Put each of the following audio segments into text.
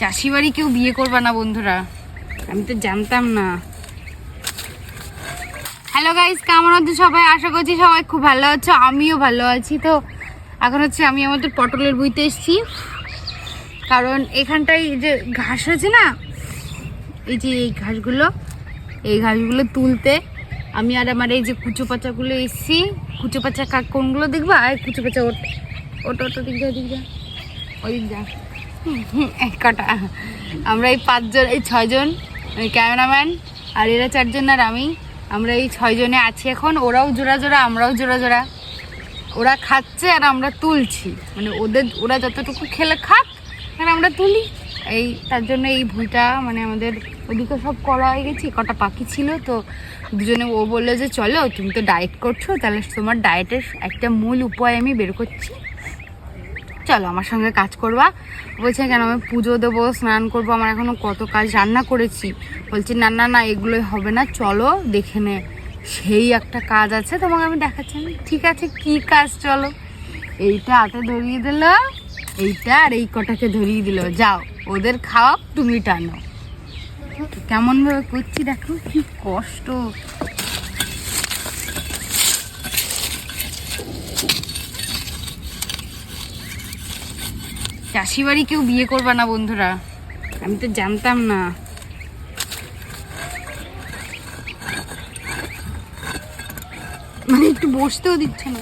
চাষি বাড়ি কেউ বিয়ে করবে না, বন্ধুরা। আমি তো জানতাম না। হ্যালো গাইস কেমন আছো সবাই? আশা করছি সবাই খুব ভালো আছো, আমিও ভালো আছি। তো এখন হচ্ছে আমি আমাদের পটলের বইতে এসেছি। কারণ এখানটায় যে ঘাস হয়েছে না, এই যে এই ঘাসগুলো এই ঘাসগুলো তুলতে আমি আর আমার এই যে কুচো পাচাগুলো এসছি। কুচো পাচা কোনগুলো দেখবা? এই কুচো পাচা ওট ওটো ওটো দিক যা ওই যা। এক কটা। আমরা এই পাঁচজন, এই ছয়জন ক্যামেরাম্যান, আর এরা চারজন আর আমি। আমরা এই ছয়জনে আছি এখন, ওরাও জোড়া জোড়া, আমরাও জোড়া জোড়া। ওরা খাচ্ছে আর আমরা তুলছি। মানে ওদের, ওরা যতটুকু খেলে খাক, আর আমরা তুলি। এই, তার জন্য এই ভুঁইটা মানে আমাদের ওদিকে সব করা হয়ে গেছে, কটা পাখি ছিল, তো দুজনে, ও বলল যে, চলো, তুমি তো ডায়েট করছ, তাহলে তোমার ডায়েটের একটা মূল উপায় আমি বের করছি। চলো আমার সঙ্গে কাজ করবা। বলছে, কেন আমি পুজো দেবো, স্নান করব, আমার এখনও কত কাজ রান্না করেছি। বলছি, না না না, এগুলোই হবে না, চলো দেখে নে। সেই একটা কাজ আছে তোমাকে আমি দেখাচ্ছি। ঠিক আছে, কি কাজ, চলো। এইটা হাতে ধরিয়ে দিল, এইটা আর এই কটাকে ধরিয়ে দিল। যাও, ওদের খাও তুমি টানো। কেমন ভাবে করছি দেখো, কি কষ্ট। চাষি বাড়ি কেউ বিয়ে করবে না, বন্ধুরা। আমি তো জানতাম না। মানে একটু বসতেও দিচ্ছে না।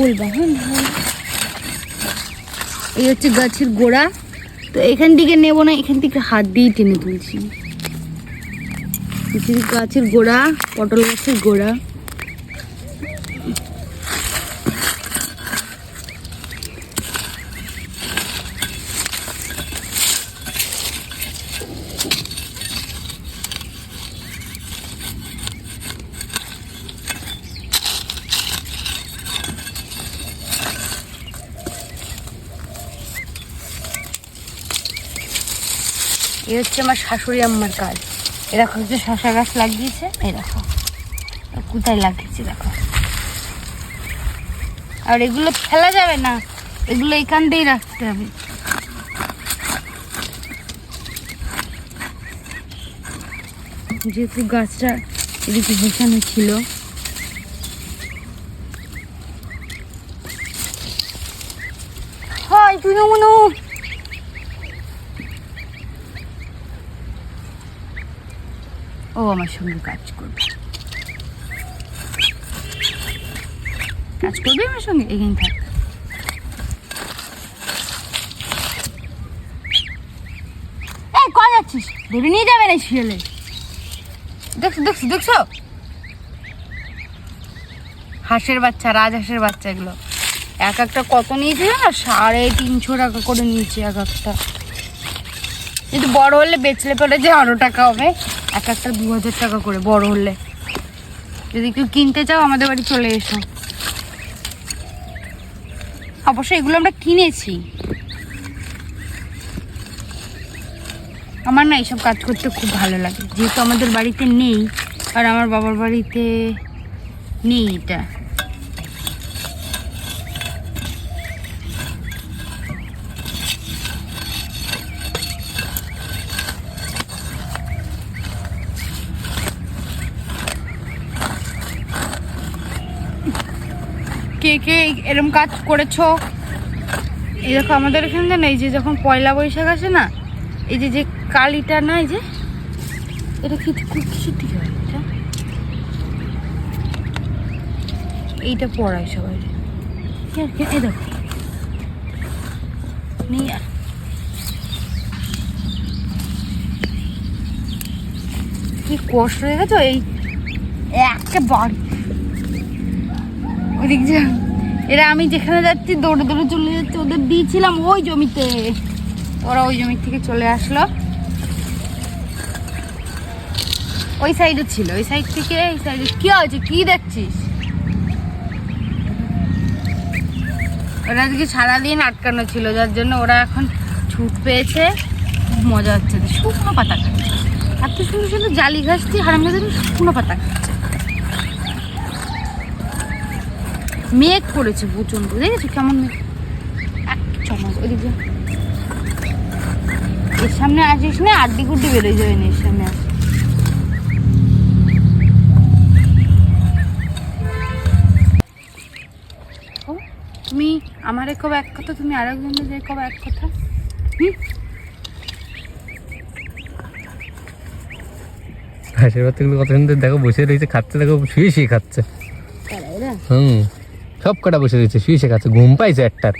বলবা হ্যাঁ এই হচ্ছে গাছের গোড়া। তো এখান থেকে নেব না, এখান থেকে হাত দিয়ে টেনে তুলছি। গাছের গোড়া, পটল গাছের গোড়া। এই হচ্ছে আমার শাশুড়ি আম্মার কাজ। এরকম হচ্ছে শশা গাছ লাগিয়েছে, এই দেখো। কোথায় লাগিয়েছে, দেখো। আর এগুলো ফেলা যাবে না, এগুলো এখান দিয়েই রাখতে হবে। যেহেতু গাছটা এদিকে বসানো ছিল। হয় তুই মনে ও আমার সঙ্গে কাজ করবে। কাজ করবে আমার সঙ্গে? এখানে থাক। এই কয় যাচ্ছিস? ধরে নিয়ে যাবে না শিয়ালে। দেখছ দেখছ দেখছ? হাঁসের বাচ্চা রাজহাঁসের বাচ্চা এগুলো। এক একটা কত নিয়েছে না? সাড়ে তিনশো টাকা করে নিয়েছে এক একটা। যদি বড় হলে বেচলে পরে যে আরও টাকা হবে, এক একটা দু হাজার টাকা করে বড় হলে। যদি কেউ কিনতে চাও, আমাদের বাড়ি চলে এসো। অবশ্যই এগুলো আমরা কিনেছি। আমার না এইসব কাজ করতে খুব ভালো লাগে। যেহেতু আমাদের বাড়িতে নেই, আর আমার বাবার বাড়িতে নেই এটা। কে কে এরম কাজ করেছ? এই দেখো আমাদের এখানে জানো, এই যে যখন পয়লা বৈশাখ আসে না, এই যে যে কালিটা না, এই যে, এটা কি কি- কিসের থেকে হয়, এটা। এইটা পড়ায় সবাই। কি এই দেখো। নিয়ে। কি কষ্ট হয়ে গেছো, এই একেবারে। ওদিক যা। এরা আমি যেখানে যাচ্ছি, দৌড়ে দৌড়ে চলে যাচ্ছে, ওদের দিয়েছিলাম ওই জমিতে। ওরা ওই জমি থেকে চলে আসলো। ওই সাইডে ছিল, ওই সাইড থেকে, এই সাইডে কি হয়েছে? কি দেখছিস? ওরা আজকে সারাদিন আটকানো ছিল, যার জন্য ওরা এখন ছুট পেয়েছে। মজা হচ্ছে। শুকনো পাতা খাচ্ছে। এত সুন্দর সুন্দর জালি ঘাসটি হারাম শুকনো পাতা খাচ্ছে। মেঘ করেছে প্রচণ্ড দেখেছ কেমন এক চামচ ওদিক যা। এর সামনে আসিস না আড্ডি গুড্ডি বেরোয় যাবে না এর সামনে আসিস। তুমি আমারে কব এক কথা তুমি আর একজনের যাই কব এক কথা? হুম? হাঁসের বাচ্চাগুলো কত সুন্দর দেখো বসে রয়েছে খাচ্ছে দেখো শুয়ে শুয়ে খাচ্ছে। হুম। সব কটা বসে রয়েছে শুয়ে শুয়ে খাচ্ছে ঘুম পাইছে একটার।